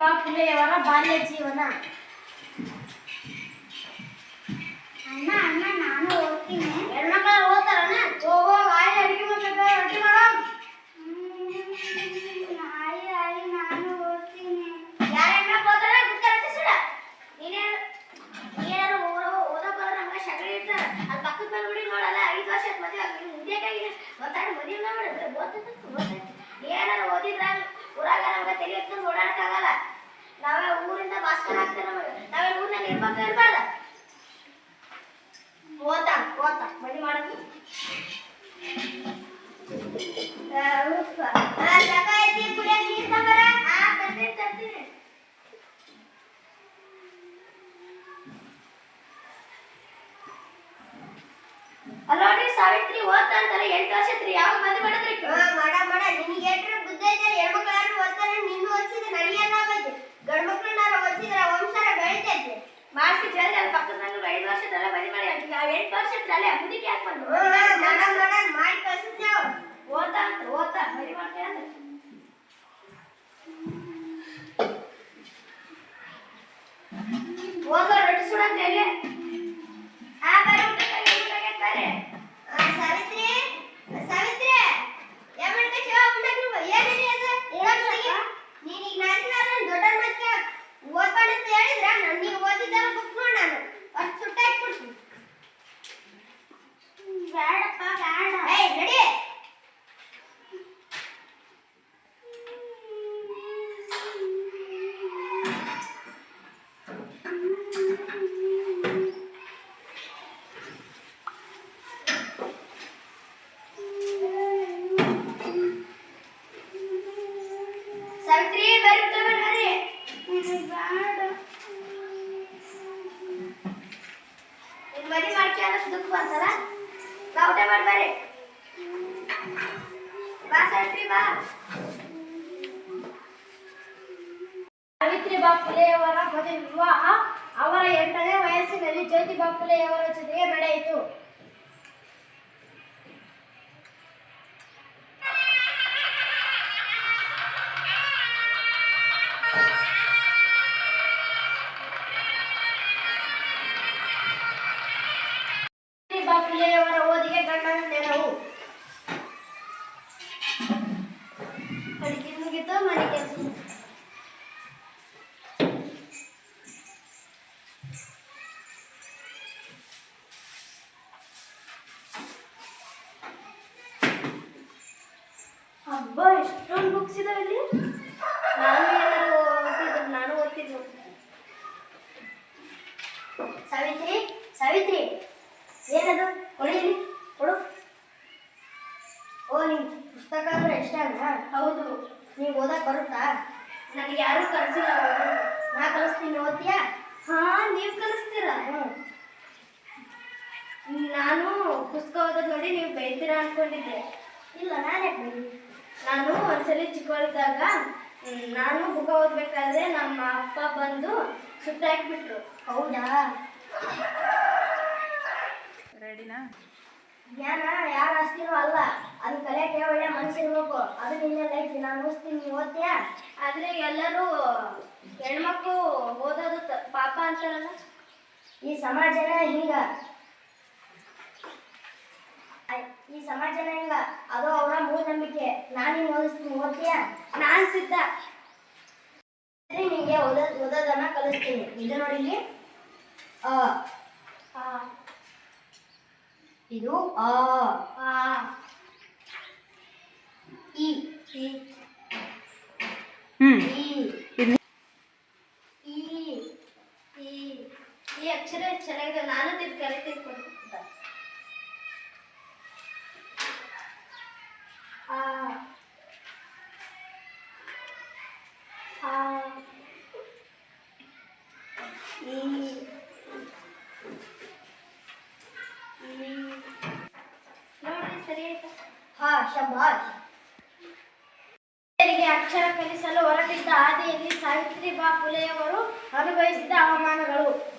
ಫುಲೆಯವರ ಬಾಲ್ಯ ಜೀವನ. ಅಣ್ಣ ಅಣ್ಣ, ನಾನು ಓದ್ತೀನಿ. ಹೆಣ್ಮಕ್ಳು ಓದ್ತಾರಣ್ಣ? ಹೋಗೋ ಆಯ್, ಅಡಿಗೆ ಮಾಡ್ಬೇಕು? ರೊಟ್ಟಿ ಮಾಡೋ ಆಯಿ ಆಯಿ, ನಾನು ಓದ್ತೀನಿ. ಯಾರ ಹೆಣ್ಮಕ್ಳು ಓದ್ತಾರ? ಗುರ್ತಾರ ಸುಡ ನೀನೇ ನೀನೇನು ಓದೋ ಬರೋ ನಮ್ಗ ಶಗಡಿ ಇರ್ತಾರ ಪಕ್ಕದ ಹುಡುಗಿ ನೋಡಲ್ಲ, ಐದು ವರ್ಷ ಮದುವೆ ಆಗಿ ಮುದ್ದೆ ಗೊತ್ತಾಡಿ ಮದುವೆ ಮಾಡಿ ಓದ್ತೈತೆ ಓದ್ತೈತೆ ಏನಾರು ಓದಿದ್ರ ಊರಾಗ ನಮ್ಗೆ ತಲೆ ಎತ್ಕೊಂಡು ಓಡಾಡಕ್ಕಾಗಲ್ಲ. ನಾವೇ ಊರಿಂದ ಭಾಸ್ಕರ ಆಗ್ತಾರೆ ನಾವೇ ಊರಿನಲ್ಲಿ ಇರ್ಬೇಕು ಇರ್ಬಾರ್ದ? ಓದ್ತಾ ಓದ್ತಾ. ಮದಿ ಮಾಡಕ್ಕೆ ಸಕಾಯತಿ ಕುಡಿಯಕ್ ನೀರ್ ತಗೊಂಬರ ಹಾ ತರ್ತೀನಿ ತರ್ತೀನಿ. ಅಲ್ಲ ನೋಡ್ರಿ ಸಾವಿತ್ರಿ ಓದ್ತಾ ಅಂತಾರೆ ಎಂಟು ವರ್ಷ ಐತ್ರಿ ಯಾವಾಗ ಮದುವೆ ಮಾಡಿದ್ರಿ? ಮಾಡ ಮಾಡ. ನಿನಗೆ ಏಟ್ರ ಬುದ್ಧ ಐತೆ ಹೆಣ್ಮಕ್ಳು ಯಾರು ಓದ್ತಾರೆ ನಿನ್ನ ಓದಿಸಿದ್ರೆ ನನಗೆಲ್ಲ ಆಗೈತಿ ಗಂಡು ಮಕ್ಳನ್ನಾರು ಓದಿಸಿದ್ರೆ ಮಾಡಿಸಿ ಜಲ್ದಿ ಅಲ್ಲಿ ಪಕ್ಕದ ಮನೆ ಐದು ವರ್ಷದಲ್ಲ ಮದುವೆ ಮಾಡಿ ಎಂಟು ವರ್ಷ ಐತ್ರಿ ಅಲ್ಲೇ ಮುದುಕಿ ಯಾಕೆ ಓದ್ಕೊಂಡಂತ ಹೇಳಿದ್ರ ನಾನು ನೀವು ಓದಿದ್ದಾರ ಬುಕ್ ನೋಡಿ ನಾನು. ಅಷ್ಟು ಸುಟ್ಟಾಕ್ಬಿಡ್ತೀನಿ ಬೇಡಪ್ಪ ಬೇಡ. ಏಯ್ ನಡಿ. ಫುಲೆಯವರ ಮದುವೆ ವಿವಾಹ ಅವರ ಎಂಟನೇ ವಯಸ್ಸಿನಲ್ಲಿ ಜ್ಯೋತಿಬಾ ಫುಲೆಯವರ ಜೊತೆಗೆ ನಡೆಯಿತು. ಸಾವಿತ್ರಿ ಸಾವಿತ್ರಿ. ಏನದು? ಕೊಡಿಲಿ ಕೊಡು. ಓ ನಿಂಗೆ ಪುಸ್ತಕ ಅಂದ್ರೆ ಇಷ್ಟ ಅಲ್ಲ ಹೌದು. ನೀವು ಓದಕ್ ಬರುತ್ತಾ? ನನಗೆ ಯಾರು ಕಲಿಸಿಲ್ಲ ನಾ ಕಲಿಸ್ತೀನಿ ಓದ್ತೀಯಾ? ಹಾ ನೀವು ಕಲಿಸ್ತೀರಾ ಹ್ಞೂ ನಾನು ಪುಸ್ತಕ ಓದೋದು ನೋಡಿ ನೀವು ಬೈತೀರಾ ಅನ್ಕೊಂಡಿದ್ದೆ. ಇಲ್ಲ ನಾನೇ ಬೈ ನಾನು ಒಂದ್ಸಲಿ ಚಿಕ್ಕವಳಿದ್ದಾಗ ನಾನು ಬುಕ್ ಓದ್ಬೇಕಾದ್ರೆ ನಮ್ಮ ಅಪ್ಪ ಬಂದು ಸುತ್ತಾಕ್ಬಿಟ್ರು ಹೌದಾ? ರೆಡಿನಾ? ಜ್ಞಾನ ಯಾರ ಆಸ್ತಿನೂ ಅಲ್ಲ. ಅದು ಕಲಿಯಕ್ಕೆ ಒಳ್ಳೆ ಮನಸ್ಸಿರ್ಬೇಕು ಅದು ನಿನ್ನೆ ಲೈಫ್ ನಾನು ಓದಿಸ್ತೀನಿ ನೀವು ಓದ್ತೀಯಾ? ಆದರೆ ಎಲ್ಲರೂ ಹೆಣ್ಮಕ್ಳು ಓದೋದು ತ- ಪಾಪ ಅಂತಾರಲ್ಲ? ಈ ಸಮಾಜನ ಹಿಂಗ. ಈ ಸಮಾಜನ ಹಿಂಗ. ಅದು ಅವರ ಮೂಢನಂಬಿಕೆ. ನಾನು ನಿನ್ನ ಓದಿಸ್ತೀನಿ. ಓದ್ತೀಯಾ? ನಾನು ಸಿದ್ಧ. ಸರಿ, ನಿಂಗೆ ಓದೋ ಓದೋದನ್ನ ಕಲಿಸ್ತೀನಿ. ಇದು ನೋಡಿ ಇಲ್ಲಿ ಅ ಆ ಇದು ಆ ಆ ಇ ಇ ಹ್ಮ್ ಈ ಇದ್ನ ಈ ಈ ಈ ಅಕ್ಷರ ಎಷ್ಟ್ ಚೆನ್ನಾಗಿದೆ ನಾನು ತಿದ್ ಕಲಿತೀನಿ ಕೊಡು. ಆ ಆ ಈ ಈ ನೋಡಿ ಸರಿ ಆಯ್ತಾ ಹಾ ಶಬಾಷ್ ಅಕ್ಷರ ಕಲಿಸಲು ಹೊರಟಿದ್ದ ಹಾದಿಯಲ್ಲಿ ಸಾವಿತ್ರಿಬಾ ಫುಲೆಯವರು ಅನುಭವಿಸಿದ ಅವಮಾನಗಳು.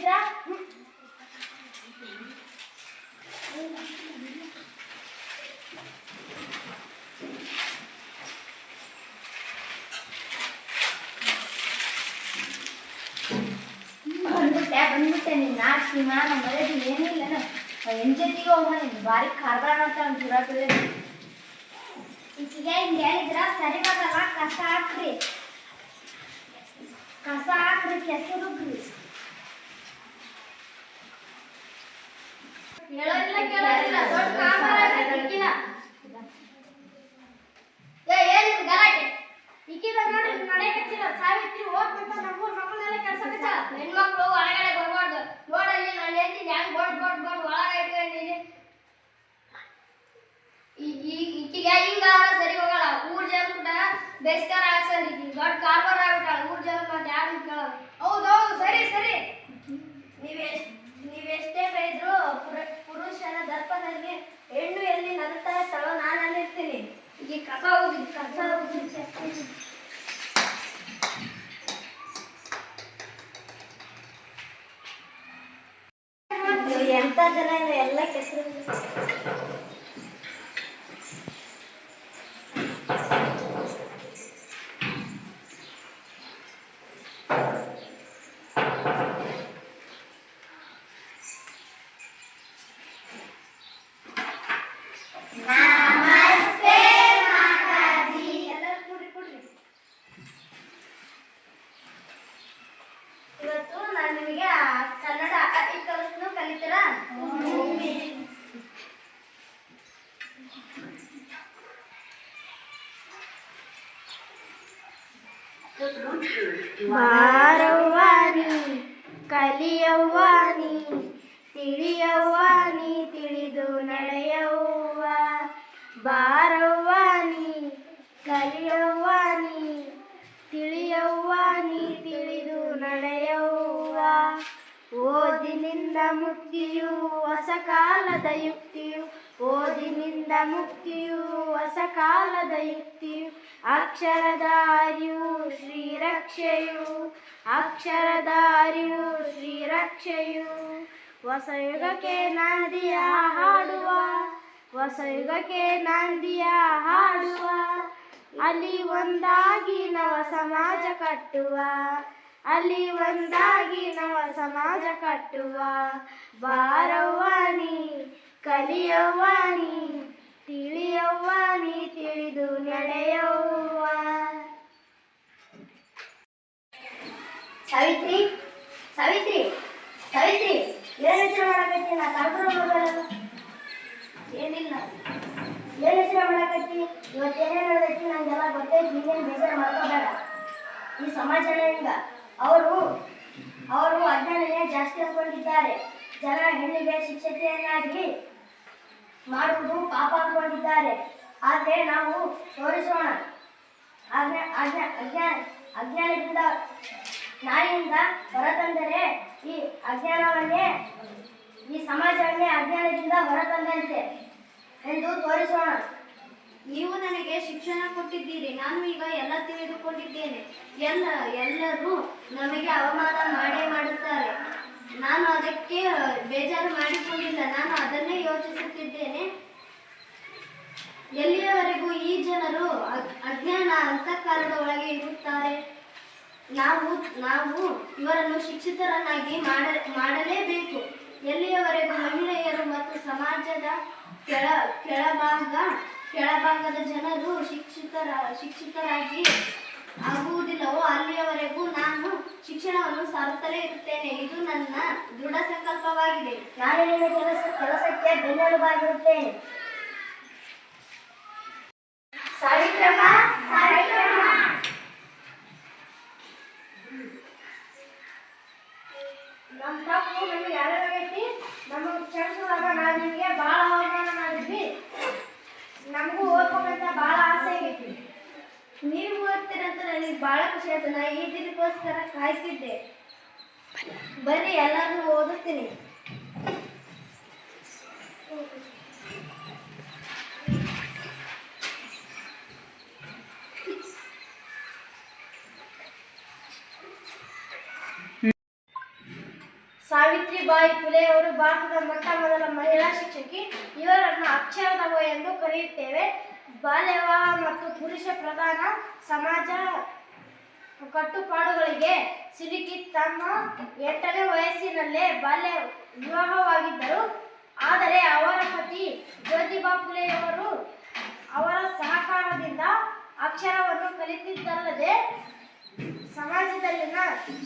ಮೂದೇವಿ ದರಿದ್ರ ಹ್ಮ್. ಬಂದ್ಬಿಟ್ಟೆ ಬಂದ್ಬಿಟ್ಟೆ ನೀನ್ ನಾಚಿಕೆ ಮಾನ ಮರ್ಯಾದೆ ಏನಿಲ್ಲ ಎಂಜೆತಿಗೆ ಹೋಗ ನೀನು ಭಾರಿ ಕಾರ್ಬಾರ ಮಾಡ್ತಾವ ಜುರ ಈಚಿಗೆ ಹಿಂಗೆ ಹೇಳಿದ್ರ ಸರಿ ಬರಲ್ಲ ಕಸ ಹಾಕ್ರಿ ಕಸ ಹಾಕ್ರಿ ಕೆಸರುಗ್ರಿ ಸಾವಿತ್ರಿ ಹೋಗ್ಬೇಕು ನಮ್ಮೂರ್ ಮಕ್ಕಳೆಲ್ಲ ಕೆಲಸ ಕಚ್ಚ ಹೆಣ್ಮಕ್ಳು ಒಳಗಡೆ ಬರ್ಬಾರ್ದು. ನೋಡಲ್ಲಿ ನಾನು ಹೇಳ್ತೀನಿ ಹೆಂಗ್ ಬೋಡ್, ಬಡ್ ಬಡ್ ಒಳಗೆ ಇಟ್ಕೊಂಡಿನಿ ಈಕಿಗೆ ಹಿಂಗ ಸರಿ ಹೋಗಲ್ಲ. ಊರ್ ಜನ ಕೂಡ ಬೇಸ್ಕಾರ ಈಕಿ ದೊಡ್ಡ ಕಾರ್ಬಾರ ಆಗ್ಬಿಟ್ಟಾಳ. ಊರ್ ಜನ ಮತ್ತೆ ಯಾರು ಕೇಳಲ್ಲ ಹೌದೌದು, ಸರಿ ಸರಿ. ನೀವೆಷ್ಟು, ನೀವೆಷ್ಟೇ ಬೈದ್ರು ಪುರುಷನ ದರ್ಪದಲ್ಲಿ ಹೆಣ್ಣು ಎಲ್ಲಿ ನಗ್ತಾ ಇರ್ತಾಳೋ ನಾನು ಅಲ್ಲಿರ್ತೀನಿ ಈಗ ಕಸ ಹೋಗಿ ಕಸ ಹೋಗಿ ಎಂತ ಜನ ಇಲ್ಲ ಎಲ್ಲ ಕೆಸರು ಎಲ್ಲರೂ ಕೂಡ್ರಿ ಕೂಡ್ರಿ ಇವತ್ತು ನಾನು ನಿಮಗೆ ಕನ್ನಡ ಅತಿ ಕಲಿಸ್ನು ಕಲಿತೀರಾ ಬಾರವ್ವಾನಿ ಕಲಿಯವ್ವಾನಿ, ತಿಳಿಯವ್ವಾನಿ, ತಿಳಿದು ನಡೆಯವ್ವ. ಬಾರವ್ವಾನಿ, ಕಲಿಯವ್ವಾನಿ, ತಿಳಿಯವ್ವಾನಿ, ತಿಳಿದು ನಡೆಯವ್ವ. ಓದಿನಿಂದ ಮುಕ್ತಿಯು ಹೊಸ ಕಾಲದ ಯುಕ್ತಿಯು. ಓದಿನಿಂದ ಮುಕ್ತಿಯು ಹೊಸ ಕಾಲದ ಯುಕ್ತಿಯು, ಅಕ್ಷರಧಾರಿಯು ಶ್ರೀರಕ್ಷೆಯು ಅಕ್ಷರಧಾರಿಯು ಶ್ರೀರಕ್ಷೆಯು. ಹೊಸ ಯುಗಕ್ಕೆ ನಾಂದಿಯ ಹಾಡುವ ಹೊಸ ಯುಗಕ್ಕೆ ನಾಂದಿಯ ಹಾಡುವ, ಅಲ್ಲಿ ಒಂದಾಗಿ ನವ ಸಮಾಜ ಕಟ್ಟುವ, ಅಲ್ಲಿ ಒಂದಾಗಿ ನವ ಸಮಾಜ ಕಟ್ಟುವ. ಬಾರವ್ವಾನಿ ಕಲಿಯವ್ವಾನಿ ತಿಳಿಯವ್ವಾನಿ ತಿಳಿದು ನಡೆಯವ್ವ ಸಾವಿತ್ರಿ ಸಾವಿತ್ರಿ ಸಾವಿತ್ರಿ ಏನು ಹೆಸರು ಮಾಡಕತ್ತಿ ನಾ ಕರ್ಕೊಂಡು ಹೋಗಲ್ಲ ಏನಿಲ್ಲ. ಏನು ಹೆಸರು ಮಾಡಕತ್ತಿ ಇವತ್ತೇನೇ ನಡೆದೈತಿ ನಂಗೆಲ್ಲ ಗೊತ್ತೈತಿ ನೀನೇನು ಬೇಜಾರು ಮಾಡ್ಕೋಬೇಡ. ಈ ಸಮಾಜದಿಂದ ಅವರು ಅವರು ಅಜ್ಞಾನನೇ ಜಾಸ್ತಿ ಅನ್ಕೊಂಡಿದ್ದಾರೆ ಜನ ಹೆಣ್ಣಿಗೆ ಶಿಕ್ಷಕಿಯನ್ನಾಗಿ ಮಾಡುವುದು ಪಾಪ ಅನ್ಕೊಂಡಿದ್ದಾರೆ ಆದರೆ ನಾವು ತೋರಿಸೋಣ. ಆದರೆ ಅಜ್ಞಾ ಅಜ್ಞಾನ ಅಜ್ಞಾನದಿಂದ ನಾಯಿಯಿಂದ ಹೊರತಂದರೆ ಈ ಅಜ್ಞಾನವನ್ನೇ, ಈ ಸಮಾಜವನ್ನೇ ಅಜ್ಞಾನದಿಂದ ಹೊರತಂದಂತೆ ಎಂದು ತೋರಿಸೋಣ. ನೀವು ನನಗೆ ಶಿಕ್ಷಣ ಕೊಟ್ಟಿದ್ದೀರಿ. ನಾನು ಈಗ ಎಲ್ಲ ತಿಳಿದುಕೊಂಡಿದ್ದೇನೆ. ಎಲ್ಲ, ಎಲ್ಲರೂ ನಮಗೆ ಅವಮಾನ ಮಾಡೇ ಮಾಡುತ್ತಾರೆ. ಬೇಜಾರು ಮಾಡಿಕೊಂಡಿಲ್ಲ. ನಾನು ಅದನ್ನೇ ಯೋಚಿಸುತ್ತಿದ್ದೇನೆ. ಎಲ್ಲಿಯವರೆಗೂ ಈ ಜನರು ಅಜ್ಞಾನ ಅಂತಃಕಾರದ ಒಳಗೆ ಇರುತ್ತಾರೆ? ನಾವು ನಾವು ಇವರನ್ನು ಶಿಕ್ಷಿತರನ್ನಾಗಿ ಮಾಡ, ಮಾಡಲೇಬೇಕು. ಎಲ್ಲಿಯವರೆಗೂ ಮಹಿಳೆಯರು ಮತ್ತು ಸಮಾಜದ ಕೆಳ, ಕೆಳಭಾಗ, ಕೆಳಭಾಗದ ಜನರು ಶಿಕ್ಷಿತರ, ಶಿಕ್ಷಿತರಾಗಿ ಆಗುವುದಿಲ್ಲವೋ ಅಲ್ಲಿಯವರೆಗೂ ನಾನು ಶಿಕ್ಷಣವನ್ನು ಸಾರುತ್ತಲೇ ಇರುತ್ತೇನೆ. ಇದು ನನ್ನ ದೃಢ ಸಂಕಲ್ಪವಾಗಿದೆ. ನಾನು ನಿನ್ನ ಕೆಲಸ ಕೆಲಸಕ್ಕೆ ಬೆನ್ನೆಲುಬಾಗಿರುತ್ತೇನೆ ಸಾವಿತ್ರಮ್ಮ ಸಾವಿತ್ರಮ್ಮ ನಮ್ಮ ತಪ್ಪು ನಮಗೆ ಯಾರಾಗೈತಿ ನಮಗೆ ಕ್ಷಮಿಸುವಾಗ ನಾವು ನಿಮಗೆ ಭಾಳ ಅವಮಾನ ಮಾಡಿದ್ವಿ. ನಮಗೂ ಓದ್ಬೇಕಂತ ಬಹಳ ಆಸೆ ಆಗೈತಿ ನೀವು ಓದ್ತೀರಂತ ನನಗೆ ಬಹಳ ಖುಷಿ ಆಯ್ತು. ನಾ ಈ ದಿನಕ್ಕೋಸ್ಕರ ಕಾಯ್ತಿದ್ದೆ. ಬರ್ರಿ ಎಲ್ಲರನ್ನೂ ಸಾವಿತ್ರಿ ಸಾವಿತ್ರಿಬಾಯಿ ಫುಲೆ ಅವರು ಭಾರತದ ಮೊಟ್ಟ ಮೊದಲ ಮಹಿಳಾ ಶಿಕ್ಷಕಿ ಇವರನ್ನು ಅಕ್ಷರದವ ಎಂದು ಕರೆಯುತ್ತೇವೆ. ಬಾಲ್ಯ ವಿವಾಹ ಮತ್ತು ಪುರುಷ ಪ್ರಧಾನ ಸಮಾಜ ಕಟ್ಟುಪಾಡುಗಳಿಗೆ ಸಿಲುಕಿ ತಮ್ಮ ಎಂಟನೇ ವಯಸ್ಸಿನಲ್ಲೇ ಬಾಲ್ಯ ವಿವಾಹವಾಗಿದ್ದರು. ಆದರೆ ಅವರ ಪತಿ ಜ್ಯೋತಿಬಾ ಫುಲೆಯವರು ಅವರ ಸಹಕಾರದಿಂದ ಅಕ್ಷರವನ್ನು ಕಲಿತಿದ್ದಲ್ಲದೆ ಸಮಾಜದಲ್ಲಿನ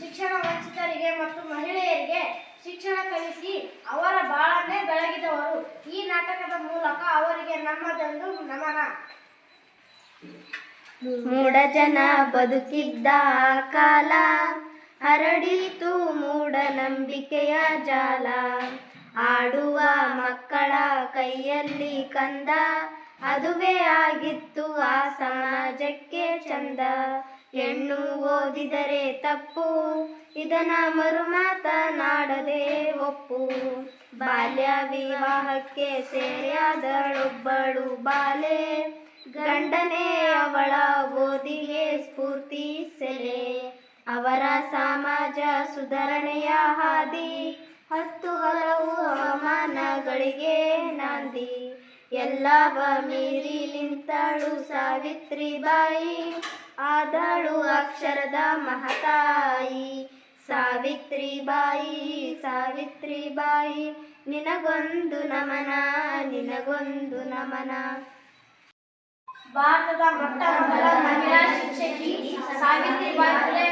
ಶಿಕ್ಷಣ ವಂಚಿತರಿಗೆ ಮತ್ತು ಮಹಿಳೆಯರಿಗೆ ಶಿಕ್ಷಣ ಕಲಿಸಿ ಅವರ ಬಾಳನ್ನೇ ಬೆಳಗಿದವರು. ಈ ನಾಟಕದ ಮೂಲಕ ಅವರಿಗೆ ನಮ್ಮದೊಂದು ನಮನ. ಮೂಡ ಜನ ಬದುಕಿದ್ದ ಕಾಲ, ಹರಡಿತು ಮೂಢನಂಬಿಕೆಯ ಜಾಲ. ಆಡುವ ಮಕ್ಕಳ ಕೈಯಲ್ಲಿ ಕಂದ, ಅದುವೇ ಆಗಿತ್ತು ಆ ಸಮಾಜಕ್ಕೆ ಚಂದ. ಹೆಣ್ಣು ಓದಿದರೆ ತಪ್ಪು ಇದನ ಮರು ಮಾತನಾಡದೆ ಒಪ್ಪು. ಬಾಲ್ಯ ವಿವಾಹಕ್ಕೆ ಸೇರಿಯಾದಳೊಬ್ಬಳು ಬಾಲೆ. ಗಂಡನೇ ಅವಳ ಓದಿಗೆ ಸ್ಫೂರ್ತಿ ಸೆಲೆ. ಅವರ ಸಮಾಜ ಸುಧಾರಣೆಯ ಹಾದಿ. ಹತ್ತು ಹಲವು ಅವಮಾನಗಳಿಗೆ ನಾಂದಿ. ಎಲ್ಲವ ಮೀರಿ ನಿಂತಳು ಸಾವಿತ್ರಿ ಬಾಯಿ, ಆದಳು ಅಕ್ಷರದ ಮಹತಾಯಿ. ಸಾವಿತ್ರಿ ಬಾಯಿ ಸಾವಿತ್ರಿ ಬಾಯಿ, ನಿನಗೊಂದು ನಮನ ನಿನಗೊಂದು ನಮನ. ಭಾರತದ ಮೊಟ್ಟ ಮೊದಲ ಮಹಿಳಾ ಶಿಕ್ಷಕಿ ಸಾವಿತ್ರಿಬಾಯಿ ಫುಲೆ